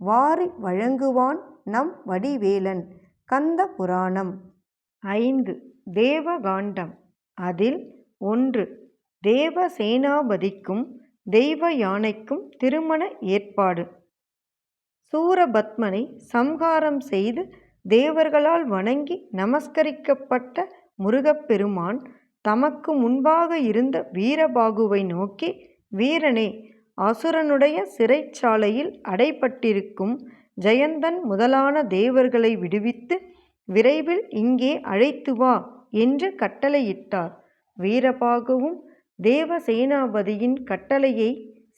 வாரி வழங்குவான் நம் வடிவேலன். கந்த புராணம். ஐந்து. தேவகாண்டம். அதில் ஒன்று. தேவ சேனாபதிக்கும் தெய்வ யானைக்கும் திருமண ஏற்பாடு. சூரபத்மனை சம்ஹாரம் செய்து தேவர்களால் வணங்கி நமஸ்கரிக்கப்பட்ட முருகப்பெருமான் தமக்கு முன்பாக இருந்த வீரபாகுவை நோக்கி வீரனே அசுரனுடைய சிறைச்சாலையில் அடைபட்டிருக்கும் ஜெயந்தன் முதலான தேவர்களை விடுவித்து விரைவில் இங்கே அழைத்து வா என்று கட்டளையிட்டார். வீரபாகுவும் தேவசேனாபதியின் கட்டளையை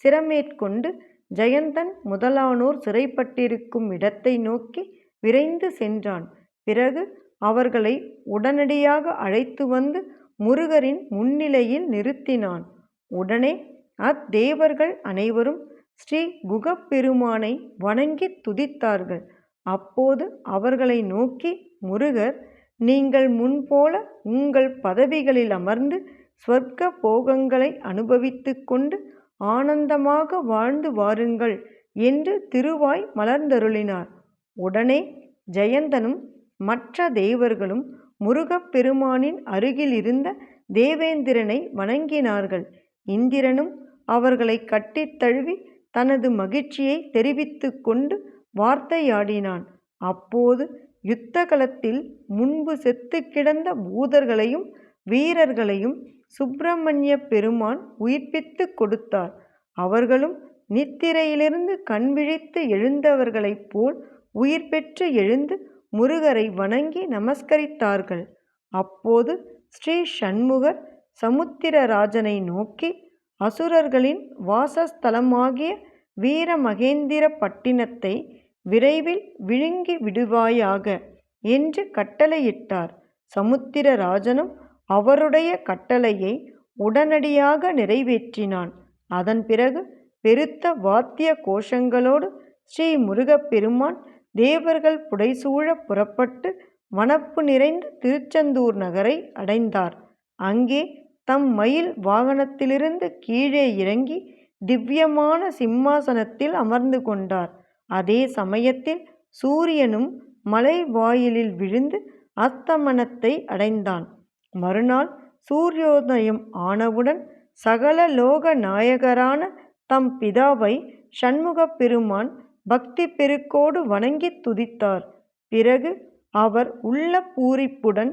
சிரமேற்கொண்டு ஜெயந்தன் முதலானோர் சிறைப்பட்டிருக்கும் இடத்தை நோக்கி விரைந்து சென்றான். பிறகு அவர்களை உடனடியாக அழைத்து வந்து முருகரின் முன்னிலையில் நிறுத்தினான். உடனே அத்தேவர்கள் அனைவரும் ஸ்ரீ குகப்பெருமானை வணங்கி துதித்தார்கள். அப்போது அவர்களை நோக்கி முருகர் நீங்கள் முன்போல உங்கள் பதவிகளில் அமர்ந்து ஸ்வர்க்க போகங்களை அனுபவித்து கொண்டு ஆனந்தமாக வாழ்ந்து வாருங்கள் என்று திருவாய் மலர்ந்தருளினார். உடனே ஜெயந்தனும் மற்ற தேவர்களும் முருகப்பெருமானின் அருகில் இருந்த தேவேந்திரனை வணங்கினார்கள். இந்திரனும் அவர்களை கட்டித் தழுவி தனது மகிழ்ச்சியை தெரிவித்து கொண்டு வார்த்தையாடினான். அப்போது யுத்த களத்தில் முன்பு செத்து கிடந்த பூதர்களையும் வீரர்களையும் சுப்பிரமணிய பெருமான் உயிர்ப்பித்து கொடுத்தார். அவர்களும் நித்திரையிலிருந்து கண்விழித்து எழுந்தவர்களைப் போல் உயிர் பெற்று எழுந்து முருகரை வணங்கி நமஸ்கரித்தார்கள். அப்போது ஸ்ரீ சண்முகர் சமுத்திரராஜனை நோக்கி அசுரர்களின் வாசஸ்தலமாகிய வீரமகேந்திர பட்டினத்தை விரைவில் விழுங்கி விடுவாயாக என்று கட்டளையிட்டார். சமுத்திரராஜனும் அவருடைய கட்டளையை உடனடியாக நிறைவேற்றினான். அதன் பிறகு பெருத்த வாத்திய கோஷங்களோடு ஸ்ரீ முருகப்பெருமான் தேவர்கள் புடைசூழ புறப்பட்டு வனப்பு நிறைந்த திருச்செந்தூர் நகரை அடைந்தார். அங்கே தம் மயில் வாகனத்திலிருந்து கீழே இறங்கி திவ்யமான சிம்மாசனத்தில் அமர்ந்து கொண்டார். அதே சமயத்தில் சூரியனும் மலை வாயிலில் விழுந்து அஸ்தமனத்தை அடைந்தான். மறுநாள் சூரியோதயம் ஆனவுடன் சகல லோக நாயகரான தம் பிதாவை சண்முகப் பெருமான் பக்தி பெருக்கோடு வணங்கி துதித்தார். பிறகு அவர் உள்ள பூரிப்புடன்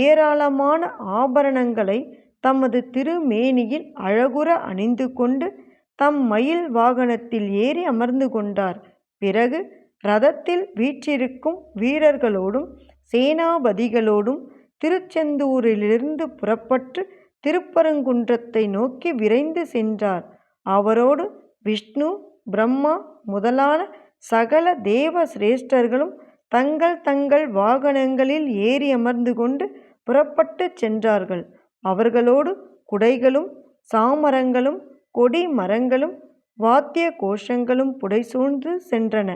ஏராளமான ஆபரணங்களை தமது திருமேனியில் அழகுற அணிந்து கொண்டு தம் மயில் வாகனத்தில் ஏறி அமர்ந்து கொண்டார். பிறகு ரதத்தில் வீற்றிருக்கும் வீரர்களோடும் சேனாபதிகளோடும் திருச்செந்தூரிலிருந்து புறப்பட்டு திருப்பரங்குன்றத்தை நோக்கி விரைந்து சென்றார். அவரோடு விஷ்ணு பிரம்மா முதலான சகல தேவ சிரேஷ்டர்களும் தங்கள் தங்கள் வாகனங்களில் ஏறி அமர்ந்து கொண்டு புறப்பட்டு சென்றார்கள். அவர்களோடு குடைகளும் சாமரங்களும் கொடி மரங்களும் வாத்திய கோஷங்களும் புடைசூழ்ந்து சென்றன.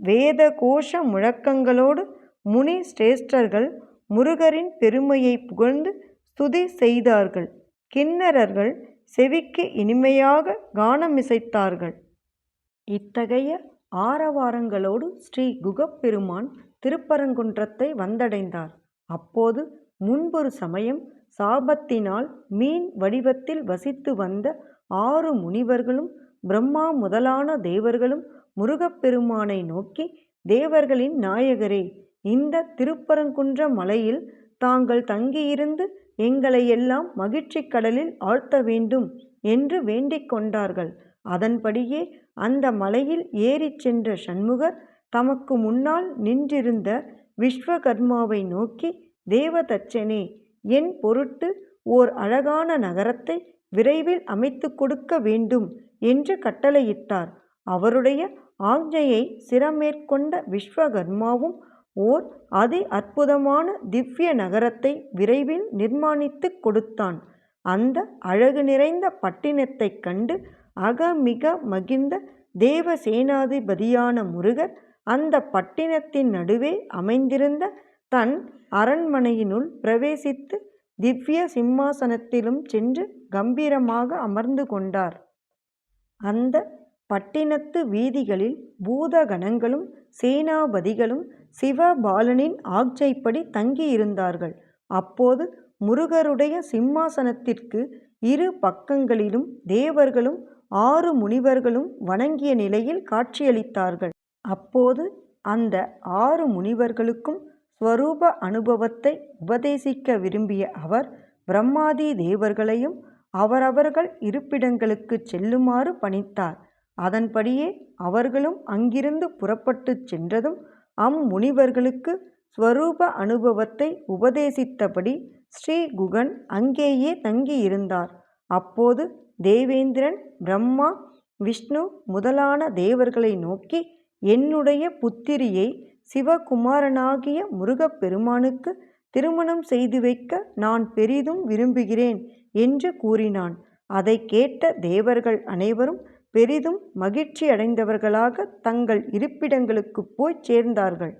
வேத கோஷ முழக்கங்களோடு முனி சிரேஷ்டர்கள் முருகரின் பெருமையை புகழ்ந்து ஸ்துதி செய்தார்கள். கிண்ணறர்கள் செவிக்கு இனிமையாக கானமிசைத்தார்கள். இத்தகைய ஆரவாரங்களோடு ஸ்ரீ குகப்பெருமான் திருப்பரங்குன்றத்தை வந்தடைந்தார். அப்போது முன்பொரு சமயம் சாபத்தினால் மீன் வடிவத்தில் வசித்து வந்த ஆறு முனிவர்களும் பிரம்மா முதலான தேவர்களும் முருகப்பெருமானை நோக்கி தேவர்களின் நாயகரே இந்த திருப்பரங்குன்ற மலையில் தாங்கள் தங்கியிருந்து எங்களை எல்லாம் மகிழ்ச்சிக் கடலில் ஆழ்த்த வேண்டும் என்று வேண்டிக் கொண்டார்கள். அதன்படியே அந்த மலையில் ஏறிச் சென்ற சண்முகர் தமக்கு முன்னால் நின்றிருந்த விஸ்வகர்மாவை நோக்கி தேவதச்சனே என் பொருட்டு ஓர் அழகான நகரத்தை விரைவில் அமைத்து கொடுக்க வேண்டும் என்று கட்டளையிட்டார் அவருடைய ஆக்ஞையை சிரமேற்கொண்ட விஸ்வகர்மாவும் ஓர் அதி அற்புதமான திவ்ய நகரத்தை விரைவில் நிர்மாணித்துக் கொடுத்தான். அந்த அழகு நிறைந்த பட்டினத்தைக் கண்டு அகமிக மகிழ்ந்த தேவசேனாதிபதியான முருகர் அந்த பட்டினத்தின் நடுவே அமைந்திருந்த தன் அரண்மனையினுள் பிரவேசித்து திவ்ய சிம்மாசனத்திலும் சென்று கம்பீரமாக அமர்ந்து கொண்டார். அந்த பட்டினத்து வீதிகளில் பூதகணங்களும் சேனாபதிகளும் சிவபாலனின் ஆட்சைப்படி தங்கியிருந்தார்கள். அப்போது முருகருடைய சிம்மாசனத்திற்கு இரு பக்கங்களிலும் தேவர்களும் ஆறு முனிவர்களும் வணங்கிய நிலையில் காட்சியளித்தார்கள். அப்போது அந்த ஆறு முனிவர்களுக்கும் ஸ்வரூப அனுபவத்தை உபதேசிக்க விரும்பிய அவர் பிரம்மாதி தேவர்களையும் அவரவர்கள் இருப்பிடங்களுக்குச் செல்லுமாறு பணித்தார். அதன்படியே அவர்களும் அங்கிருந்து புறப்பட்டுச் சென்றதும் அம் முனிவர்களுக்கு ஸ்வரூப அனுபவத்தை உபதேசித்தபடி ஸ்ரீகுகன் அங்கேயே தங்கியிருந்தார். அப்போது தேவேந்திரன் பிரம்மா விஷ்ணு முதலான தேவர்களை நோக்கி என்னுடைய புத்திரியை சிவகுமாரனாகிய முருகப்பெருமானுக்கு திருமணம் செய்து வைக்க நான் பெரிதும் விரும்புகிறேன் என்று கூறினான். அதை கேட்ட தேவர்கள் அனைவரும் பெரிதும் மகிழ்ச்சியடைந்தவர்களாகத் தங்கள் இருப்பிடங்களுக்குப் போய்ச் சேர்ந்தார்கள்.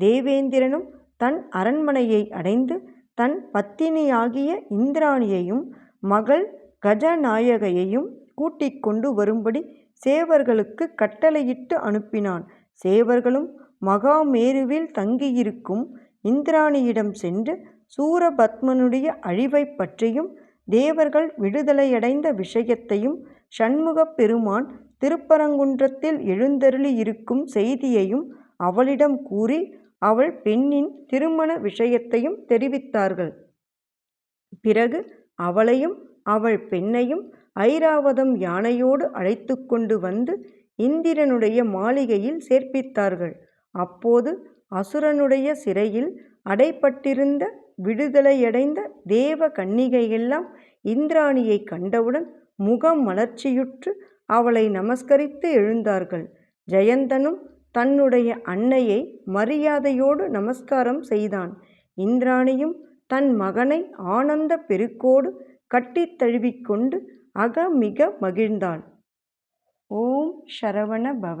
தேவேந்திரனும் தன் அரண்மனையை அடைந்து தன் பத்தினியாகிய இந்திராணியையும் மகள் கஜநாயகையையும் கூட்டிக் கொண்டு வரும்படி சேவர்களுக்கு கட்டளையிட்டு அனுப்பினான். சேவர்களும் மகாமேருவில் தங்கியிருக்கும் இந்திராணியிடம் சென்று சூரபத்மனுடைய அழிவைப் பற்றியும் தேவர்கள் விடுதலையடைந்த விஷயத்தையும் சண்முகப் பெருமான் திருப்பரங்குன்றத்தில் எழுந்தருளியிருக்கும் செய்தியையும் அவளிடம் கூறி அவள் பெண்ணின் திருமண விஷயத்தையும் தெரிவித்தார்கள். பிறகு அவளையும் அவள் பெண்ணையும் ஐராவதம் யானையோடு அழைத்து கொண்டு வந்து இந்திரனுடைய மாளிகையில் சேர்ப்பித்தார்கள். அப்போது அசுரனுடைய சிறையில் அடைப்பட்டிருந்த விடுதலையடைந்த தேவ கன்னிகையெல்லாம் இந்திராணியை கண்டவுடன் முகம் மலர்ச்சியுற்று அவளை நமஸ்கரித்து எழுந்தார்கள். ஜெயந்தனும் தன்னுடைய அன்னையை மரியாதையோடு நமஸ்காரம் செய்தான். இந்திராணியும் தன் மகனை ஆனந்த பெருக்கோடு கட்டித் தழுவிக்கொண்டு அகமிக மகிழ்ந்தாள். ஓம் சரவண பவ!